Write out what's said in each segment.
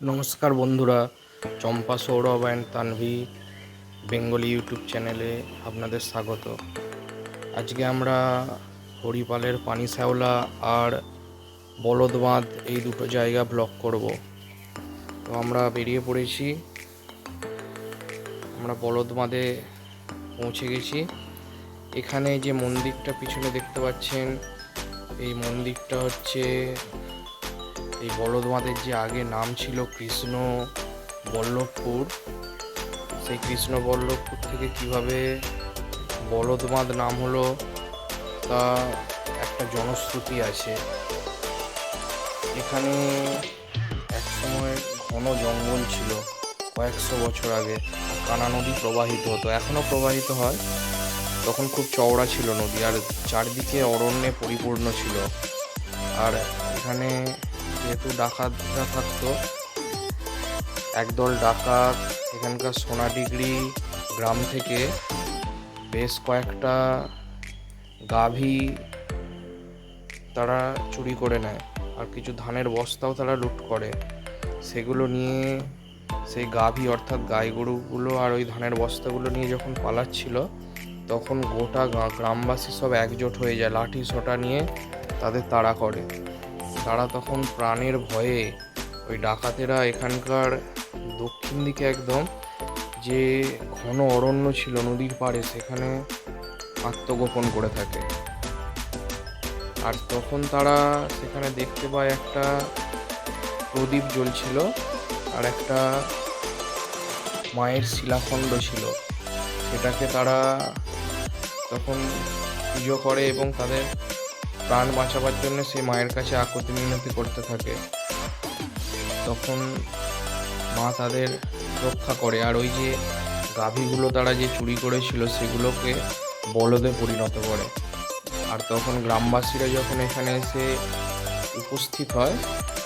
নমস্কার বন্ধুরা, Champa Sourav and Tanvi Bengali YouTube চ্যানেলে আপনাদের স্বাগত। আজকে আমরা হরিপালের পানি শ্যাওলা আর বলদ বাঁধ এই দুটো জায়গা ব্লক করব। তো আমরা বেরিয়ে পড়েছি। আমরা বলদ বাঁধে পৌঁছে গেছি। এখানে যে মন্দিরটা পিছনে দেখতে পাচ্ছেন, এই মন্দিরটা হচ্ছে এই বলদ বলদমাদের যে আগে নাম ছিল কৃষ্ণ বল্লভপুর, সেই কৃষ্ণ বল্লভপুর থেকে কীভাবে বলদমাদ নাম হলো, তা একটা জনশ্রুতি আছে। এখানে একসময় ঘন জঙ্গল ছিল, কয়েকশো বছর আগে। কানা নদী প্রবাহিত হতো, এখনও প্রবাহিত হয়। তখন খুব চওড়া ছিল নদী, আর চারদিকে অরণ্যে পরিপূর্ণ ছিল। আর এখানে যেহেতু ডাকাতরা থাকতো একদল ডাকাত, এখানকার সোনা ডিগ্রি গ্রাম থেকে বেশ কয়েকটা গাভী তারা চুরি করে নেয় আর কিছু ধানের বস্তাও তারা লুট করে। সেগুলো নিয়ে সেই গাভী অর্থাৎ গাই গরুগুলো আর ওই ধানের বস্তাগুলো নিয়ে যখন পালাচ্ছিল, তখন গোটা গ্রামবাসী সব একজোট হয়ে যায় লাঠি সোটা নিয়ে তাদের তাড়া করে। তারা তখন প্রাণের ভয়ে ওই ডাকাতেরা এখানকার দক্ষিণ দিকে একদম যে ঘন অরণ্য ছিল নদীর পাড়ে, সেখানে আত্মগোপন করে থাকে। আর তখন তারা সেখানে দেখতে পায় একটা প্রদীপ জ্বলছিল আর একটা মায়ের শিলাখণ্ড ছিল। সেটাকে তারা তখন পুজো করে এবং তাদের প্রাণ বাঁচাবার জন্য সে মায়ের কাছে আকুতি মিনতি করতে থাকে। তখন মা তাদের রক্ষা করে। আর ওই যে গাভীগুলো তারা যে চুরি করেছিল, সেগুলোকে বলদে পরিণত করে। আর তখন গ্রামবাসীরা যখন এখানে এসে উপস্থিত হয়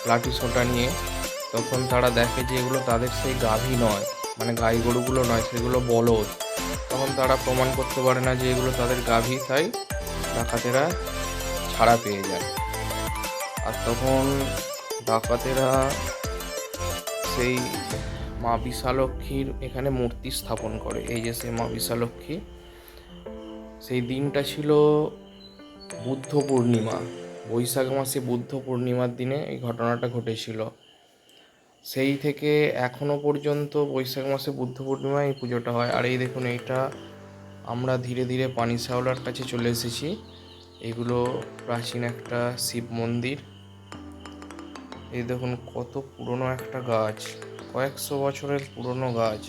লাঠি সোটা নিয়ে, তখন তারা দেখে যে এগুলো তাদের সেই গাভী নয় মানে গাই গরুগুলো নয়, সেগুলো বলদ। তখন তারা প্রমাণ করতে পারে না যে এগুলো তাদের গাভী, তাই ডাকাতেরা ছাড়া পেয়ে যায়। আর তখন ডাকাতেরা সেই মা বিশালক্ষীর এখানে মূর্তি স্থাপন করে। এই যে সেই মা বিশালক্ষী, সেই দিনটা ছিল বুদ্ধ পূর্ণিমা। বৈশাখ মাসে বুদ্ধ পূর্ণিমার দিনে এই ঘটনাটা ঘটেছিল। সেই থেকে এখনও পর্যন্ত বৈশাখ মাসে বুদ্ধ পূর্ণিমায় এই পুজোটা হয়। আর এই দেখুন, এইটা আমরা ধীরে ধীরে পানি শ্যাওলার কাছে চলে এসেছি। এগুলো প্রাচীন একটা শিব মন্দির। এই দেখুন কত পুরনো একটা গাছ, কয়েকশো বছরের পুরনো গাছ।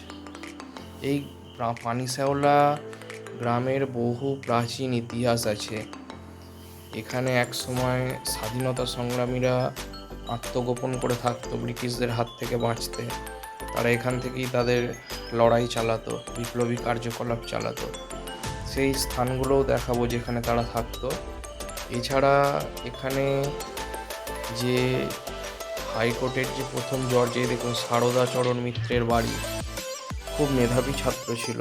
এই পানিশ্যাওলা গ্রামের বহু প্রাচীন ইতিহাস আছে। এখানে এক সময় স্বাধীনতা সংগ্রামীরা আত্মগোপন করে থাকতো ব্রিটিশদের হাত থেকে বাঁচতে। তারা এখান থেকেই তাদের লড়াই চালাতো, বিপ্লবী কার্যকলাপ চালাতো। সেই স্থানগুলোও দেখাবো যেখানে তারা থাকতো। এছাড়া এখানে যে হাইকোর্টের যে প্রথম জর্জে দেখুন, সারদা চরণ মিত্রের বাড়ি। খুব মেধাবী ছাত্র ছিল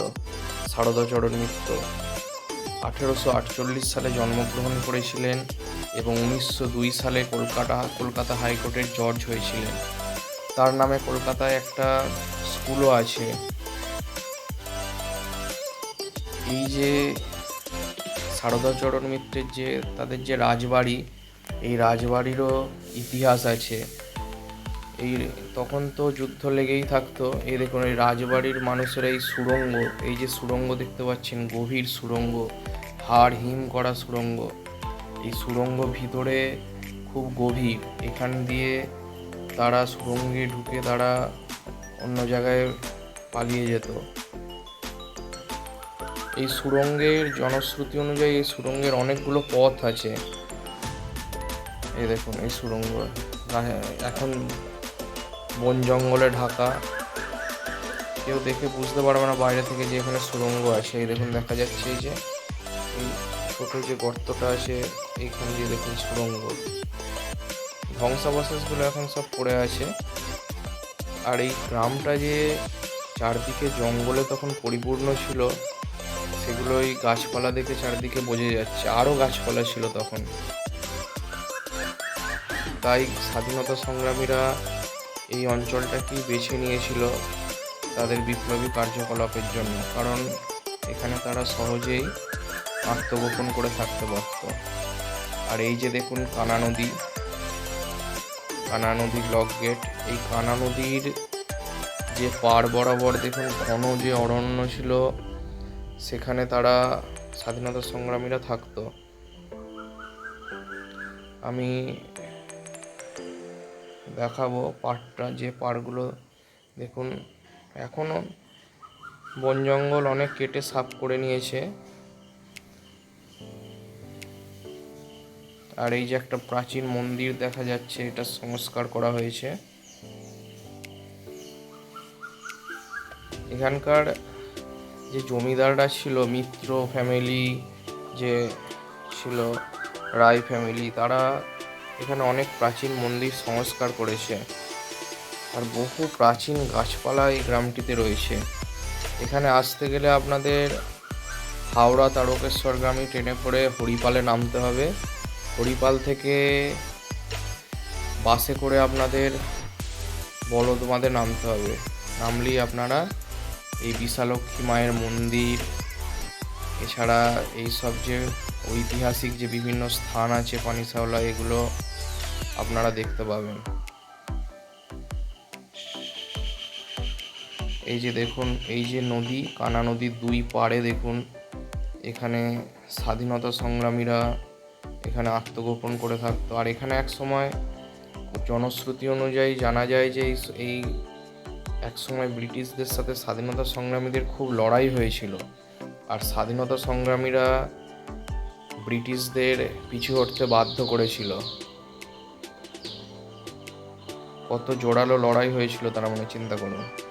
সারদা চরণ মিত্র। আঠেরোশো আটচল্লিশ সালে জন্মগ্রহণ করেছিলেন এবং উনিশশো দুই সালে কলকাতা কলকাতা হাইকোর্টের জজ হয়েছিলেন। তার নামে কলকাতায় একটা স্কুলও আছে। এই যে সারদাচরণ মিত্রের যে, তাদের যে রাজবাড়ি, এই রাজবাড়িরও ইতিহাস আছে। এই তখন তো যুদ্ধ লেগেই থাকতো। এই দেখুন, এই রাজবাড়ির মানুষের এই সুড়ঙ্গ, এই যে সুড়ঙ্গ দেখতে পাচ্ছেন, গভীর সুড়ঙ্গ, হাড় হিম করা সুড়ঙ্গ, এই সুড়ঙ্গ ভিতরে খুব গভীর। এখান দিয়ে তারা সুড়ঙ্গে ঢুকে তারা অন্য জায়গায় পালিয়ে যেত। এই সুড়ঙ্গের জনশ্রুতি অনুযায়ী এই সুড়ঙ্গের অনেকগুলো পথ আছে। এই দেখুন, এই সুড়ঙ্গ গা- এখন বন জঙ্গলে ঢাকা। কেউ দেখে বুঝতে পারবে না বাইরে থেকে যে এখানে সুড়ঙ্গ আছে। এই দেখুন, দেখা যাচ্ছে এই যে, এই ছোট যে গর্তটা আছে, এইখান দিয়ে দেখুন সুড়ঙ্গ ধ্বংসাবশেষগুলো এখন সব পড়ে আছে। আর এই গ্রামটা যে চারদিকে জঙ্গলে তখন পরিপূর্ণ ছিল সেগুলো ওই গাছপালা দেখে চারিদিকে বোঝা যাচ্ছে। আরও গাছপালা ছিল তখন। তাই স্বাধীনতা সংগ্রামীরা এই অঞ্চলটাকেই বেছে নিয়েছিল তাদের বিপ্লবী কার্যকলাপের জন্য। কারণ এখানে তারা সহজেই আত্মগোপন করে থাকতে পারত। আর এই যে দেখুন কানা নদী, কানা নদীর লক গেট, এই কানা নদীর যে পার বরাবর দেখুন ঘন যে অরণ্য ছিল সেখানে তারা স্বাধীনতা সংগ্রামীরা থাকতো। আমি দেখাবো পাড়টা যে পাড়গুলো দেখুন এখনও বন জঙ্গল অনেক কেটে সাফ করে নিয়েছে। আর এই যে একটা প্রাচীন মন্দির দেখা যাচ্ছে, এটা সংস্কার করা হয়েছে। এখানকার যে জমিদাররা ছিল, মিত্র ফ্যামিলি যে ছিল রায় ফ্যামিলি তারা এখানে অনেক প্রাচীন মন্দির সংস্কার করেছে। আর বহু প্রাচীন গাছপালা এই গ্রামটিতে রয়েছে। এখানে আসতে গেলে আপনাদের হাওড়া তারকেশ্বর গ্রামে ট্রেনে করে হরিপালে নামতে হবে। হরিপাল থেকে বাসে করে আপনাদের বলদমাদে নামতে হবে। নামলেই আপনারা এই বিশালক্ষী মায়ের মন্দির। এছাড়া এই সব যে ঐতিহাসিক যে বিভিন্ন স্থান আছে পানিসাওলা এগুলো আপনারা দেখতে পাবেন। এই যে দেখুন, এই যে নদী, কানা নদীর দুই পাড়ে দেখুন, এখানে স্বাধীনতা সংগ্রামীরা এখানে আত্মগোপন করে থাকতো। আর এখানে এক সময় জনশ্রুতি অনুযায়ী জানা যায় যে এই এই এক সময় ব্রিটিশদের সাথে স্বাধীনতা সংগ্রামীদের খুব লড়াই হয়েছিল। আর স্বাধীনতা সংগ্রামীরা ব্রিটিশদের পিছু হটতে বাধ্য করেছিল। কত জোরালো লড়াই হয়েছিল তারা মনে চিন্তা করুন।